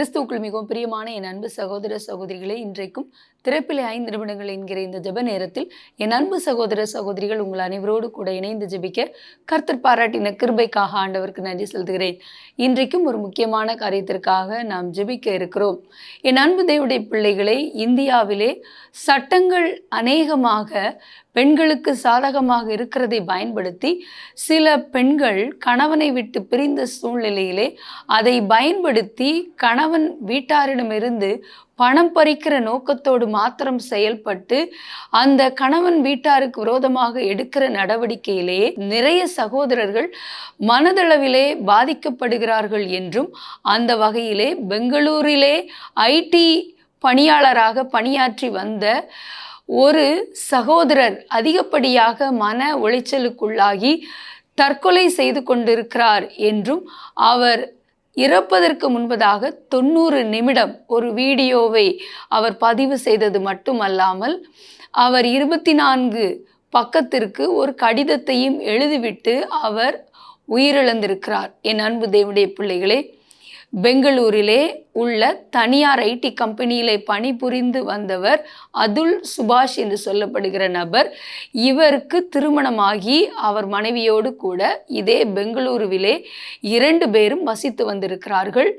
கிறிஸ்துவுக்குள் மிகவும் பிரியமான என் அன்பு சகோதர சகோதரிகளை இன்றைக்கும் திறப்பிலே ஐந்து நிமிடங்கள் என்கிற இந்த ஜெப நேரத்தில் என் அன்பு சகோதர சகோதரிகள் உங்கள் அனைவரோடு கூட இணைந்து ஜெபிக்க கர்த்தர் பாராட்டின கிருபைக்காக ஆண்டவருக்கு நன்றி செலுத்துகிறேன். இன்றைக்கும் ஒரு முக்கியமான காரியத்திற்காக நாம் ஜெபிக்க இருக்கிறோம். என் அன்பு தேவடைய பிள்ளைகளை இந்தியாவிலே சட்டங்கள் அநேகமாக பெண்களுக்கு சாதகமாக இருக்கிறதை பயன்படுத்தி சில பெண்கள் கணவனை விட்டு பிரிந்த சூழ்நிலையிலே அதை பயன்படுத்தி கணவன் கணவன் வீட்டாரிடமிருந்து பணம் பறிக்கிற நோக்கத்தோடு மாத்திரம் செயல்பட்டு அந்த கணவன் வீட்டாருக்கு விரோதமாக எடுக்கிற நடவடிக்கையிலேயே நிறைய சகோதரர்கள் மனதளவிலே பாதிக்கப்படுகிறார்கள் என்றும் அந்த வகையிலே பெங்களூரிலே ஐடி பணியாளராக பணியாற்றி வந்த ஒரு சகோதரர் அதிகப்படியாக மன உளைச்சலுக்குள்ளாகி தற்கொலை செய்து கொண்டிருக்கிறார் என்றும் அவர் இறப்பதற்கு முன்பதாக தொண்ணூறு நிமிடம் ஒரு வீடியோவை அவர் பதிவு செய்தது மட்டுமல்லாமல் அவர் இருபத்தி நான்கு பக்கத்திற்கு ஒரு கடிதத்தையும் எழுதிவிட்டு அவர் உயிரிழந்திருக்கிறார். என் அன்பு தேவனுடைய பிள்ளைகளே பெங்களூரிலே உள்ள தனியார் ஐடி கம்பெனியிலே பணிபுரிந்து வந்தவர் அதுல் சுபாஷ் என்று சொல்லப்படுகிற நபர். இவருக்கு திருமணமாகி அவர் மனைவியோடு கூட இதே பெங்களூருவிலே இரண்டு பேரும் வசித்து வந்திருக்கிறார்கள்.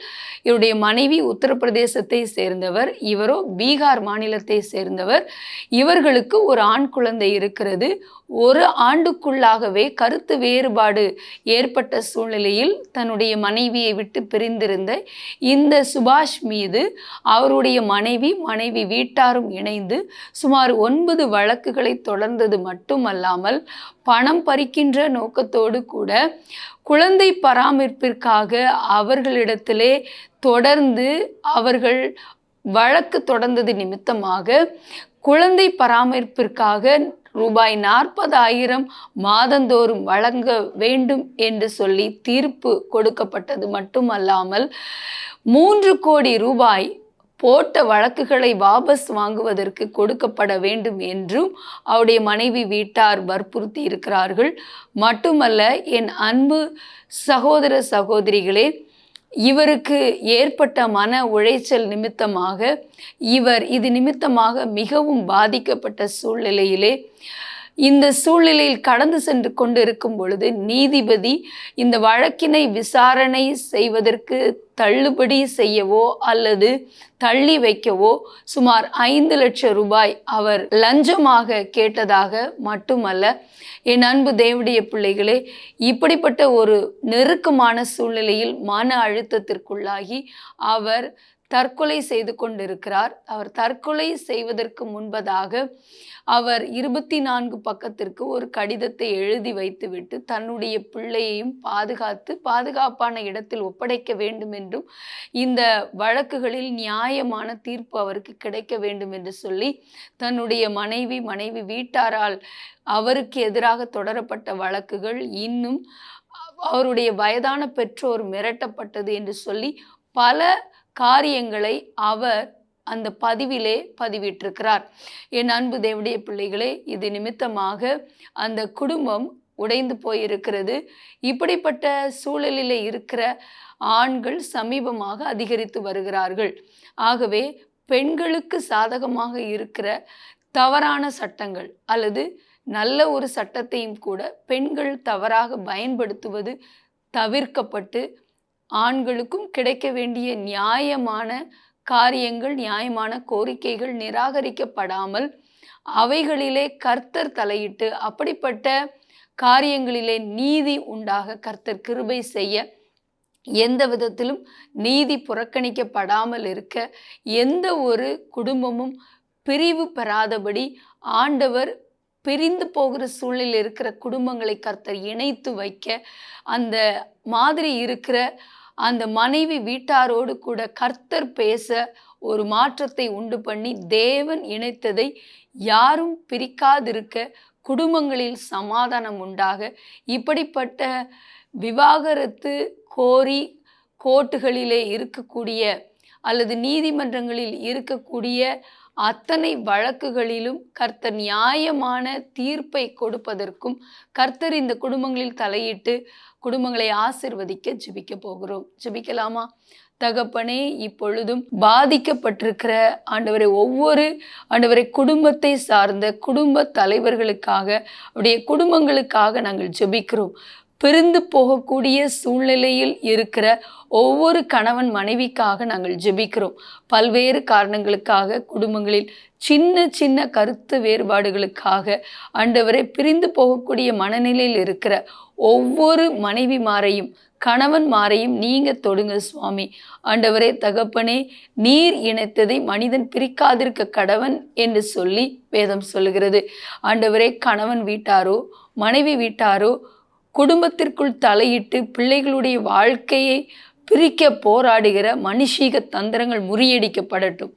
இவருடைய மனைவி உத்தரப்பிரதேசத்தை சேர்ந்தவர் இவரோ பீகார் மாநிலத்தை சேர்ந்தவர். இவர்களுக்கு ஒரு ஆண் குழந்தை இருக்கிறது. ஒரு ஆண்டுக்குள்ளாகவே கருத்து வேறுபாடு ஏற்பட்ட சூழ்நிலையில் தன்னுடைய மனைவியை விட்டு பிரிந்திருந்த இந்த சுபாஷ் மீது அவருடைய மனைவி மனைவி வீட்டாரும் இணைந்து சுமார் ஒன்பது வழக்குகளை தொடர்ந்தது மட்டுமல்லாமல் பணம் பறிக்கின்ற நோக்கத்தோடு கூட குழந்தை பராமரிப்பிற்காக அவர்களிடத்திலே தொடர்ந்து அவர்கள் வழக்கு தொடர்ந்தது நிமித்தமாக குழந்தை பராமரிப்பிற்காக ரூபாய் நாற்பதாயிரம் மாதந்தோறும் வழங்க வேண்டும் என்று சொல்லி தீர்ப்பு கொடுக்கப்பட்டது மட்டுமல்லாமல் மூன்று கோடி ரூபாய் போட்ட வழக்குகளை வாபஸ் வாங்குவதற்கு கொடுக்கப்பட வேண்டும் என்றும் அவருடைய மனைவி வீட்டார் வற்புறுத்தி இருக்கிறார்கள் மட்டுமல்ல என் அன்பு சகோதர சகோதரிகளே இவருக்கு ஏற்பட்ட மன உளைச்சல் நிமித்தமாக இவர் இது நிமித்தமாக மிகவும் பாதிக்கப்பட்ட சூழ்நிலையிலே இந்த சூழ்நிலையில் கடந்து சென்று கொண்டிருக்கும் பொழுது நீதிபதி இந்த வழக்கினை விசாரணை செய்வதற்கு தள்ளுபடி செய்யவோ அல்லது தள்ளி வைக்கவோ சுமார் ஐந்து லட்சம் ரூபாய் அவர் லஞ்சமாக கேட்டதாக மட்டுமல்ல என் அன்பு தேவடைய பிள்ளைகளே இப்படிப்பட்ட ஒரு நெருக்கமான சூழ்நிலையில் மன அழுத்தத்திற்குள்ளாகி அவர் தற்கொலை செய்து கொண்டிருக்கிறார். அவர் தற்கொலை செய்வதற்கு முன்பதாக அவர் இருபத்தி நான்கு பக்கத்திற்கு ஒரு கடிதத்தை எழுதி வைத்துவிட்டு தன்னுடைய பிள்ளையையும் பாதுகாத்து பாதுகாப்பான இடத்தில் ஒப்படைக்க வேண்டும் என்றும் இந்த வழக்குகளில் நியாயமான தீர்ப்பு அவருக்கு கிடைக்க வேண்டும் என்று சொல்லி தன்னுடைய மனைவி மனைவி வீட்டாரால் அவருக்கு எதிராக தொடரப்பட்ட வழக்குகள் இன்னும் அவருடைய வயதான பெற்றோர் மிரட்டப்பட்டது என்று சொல்லி பல காரியங்களை அவர் அந்த பதிவிலே பதிவிட்டிருக்கிறார். என் அன்பு தேவடைய பிள்ளைகளே இது நிமித்தமாக அந்த குடும்பம் உடைந்து போயிருக்கிறது. இப்படிப்பட்ட சூழலில் இருக்கிற ஆண்கள் சமீபமாக அதிகரித்து வருகிறார்கள். ஆகவே பெண்களுக்கு சாதகமாக இருக்கிற தவறான சட்டங்கள் அல்லது நல்ல ஒரு சட்டத்தையும் கூட பெண்கள் தவறாக பயன்படுத்துவது தவிர்க்கப்பட்டு ஆண்களுக்கும் கிடைக்க வேண்டிய நியாயமான காரியங்கள் நியாயமான கோரிக்கைகள் நிராகரிக்கப்படாமல் அவைகளிலே கர்த்தர் தலையிட்டு அப்படிப்பட்ட காரியங்களிலே நீதி உண்டாக கர்த்தர் கிருபை செய்ய எந்த விதத்திலும் நீதி புறக்கணிக்கப்படாமல் இருக்க எந்த ஒரு குடும்பமும் பிரிவு பெறாதபடி ஆண்டவர் பிரிந்து போகிற சூழ்நிலையில் இருக்கிற குடும்பங்களை கர்த்தர் இணைத்து வைக்க அந்த மாதிரி இருக்கிற அந்த மனைவி வீட்டாரோடு கூட கர்த்தர் பேச ஒரு மாற்றத்தை உண்டு பண்ணி தேவன் இணைத்ததை யாரும் பிரிக்காதிருக்க குடும்பங்களில் சமாதானம் உண்டாக. இப்படிப்பட்ட விவாகரத்து கோரி கோர்ட்டுகளிலே இருக்கக்கூடிய அல்லது நீதிமன்றங்களில் இருக்கக்கூடிய அத்தனை வழக்குகளிலும் கர்த்தர் நியாயமான தீர்ப்பை கொடுப்பதற்கும் கர்த்தர் இந்த குடும்பங்களில் தலையிட்டு குடும்பங்களை ஆசிர்வதிக்க ஜெபிக்க போகிறோம். ஜெபிக்கலாமா? தகப்பனே இப்பொழுதும் பாதிக்கப்பட்டிருக்கிற ஆண்டவரை ஒவ்வொரு ஆண்டவரை குடும்பத்தை சார்ந்த குடும்ப தலைவர்களுக்காக அவருடைய குடும்பங்களுக்காக நாங்கள் ஜெபிக்கிறோம். பிரிந்து போகக்கூடிய சூழ்நிலையில் இருக்கிற ஒவ்வொரு கணவன் மனைவிக்காக நாங்கள் ஜெபிக்கிறோம். பல்வேறு காரணங்களுக்காக குடும்பங்களில் சின்ன சின்ன கருத்து வேறுபாடுகளுக்காக ஆண்டவரை பிரிந்து போகக்கூடிய மனநிலையில் இருக்கிற ஒவ்வொரு மனைவி மாறையும் கணவன் மாறையும் நீங்க தொடுங்க சுவாமி. ஆண்டவரே தகப்பனே நீர் இணைத்ததை மனிதன் பிரிக்காதிருக்க கடவன் என்று சொல்லி வேதம் சொல்லுகிறது. ஆண்டவரே கணவன் வீட்டாரோ மனைவி வீட்டாரோ குடும்பத்திற்குள் தலையிட்டு பிள்ளைகளுடைய வாழ்க்கையை பிரிக்க போராடுகிற மனுஷீக தந்திரங்கள் முறியடிக்கப்படட்டும்.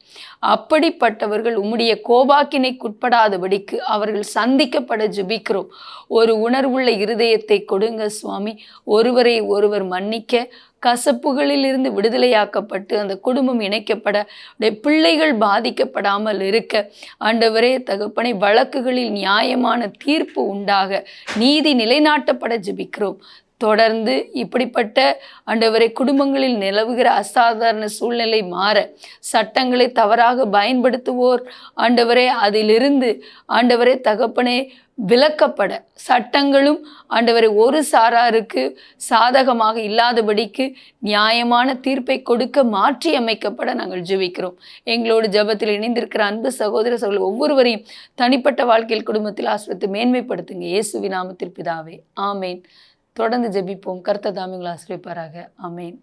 அப்படிப்பட்டவர்கள் உம்முடைய கோபாக்கினைக்குட்படாதபடிக்கு அவர்கள் சந்திக்கப்பட ஜுபிக்கிறோம். ஒரு உணர்வுள்ள இருதயத்தை கொடுங்க சுவாமி. ஒருவரை ஒருவர் மன்னிக்க கசப்புகளிலிருந்து விடுதலையாக்கப்பட்டு அந்த குடும்பம் இணைக்கப்பட பிள்ளைகள் பாதிக்கப்படாமல் இருக்க. ஆண்டவரே தகப்பனை வழக்குகளில் நியாயமான தீர்ப்பு உண்டாக நீதி நிலைநாட்டப்பட ஜெபிக்கிறோம். தொடர்ந்து இப்படிப்பட்ட ஆண்டவரை குடும்பங்களில் நிலவுகிற அசாதாரண சூழ்நிலை மாற சட்டங்களை தவறாக பயன்படுத்துவோர் ஆண்டவரே அதிலிருந்து ஆண்டவரே தகப்பனே விளக்கப்பட சட்டங்களும் ஆண்டவரை ஒரு சாராருக்கு சாதகமாக இல்லாதபடிக்கு நியாயமான தீர்ப்பை கொடுக்க மாற்றி அமைக்கப்பட நாங்கள் ஜெபிக்கிறோம். எங்களோடு ஜெபத்தில் இணைந்திருக்கிற அன்பு சகோதர சகோதரர் ஒவ்வொருவரையும் தனிப்பட்ட வாழ்க்கையில் குடும்பத்தில் ஆசிரியத்தை மேன்மைப்படுத்துங்க. இயேசுவி நாமத்தில் பிதாவே ஆமேன். தொடர்ந்து ஜெபிப்போம். கர்த்தர் தாமிங்களை ஆசிரியப்பாராக. ஆமேன்.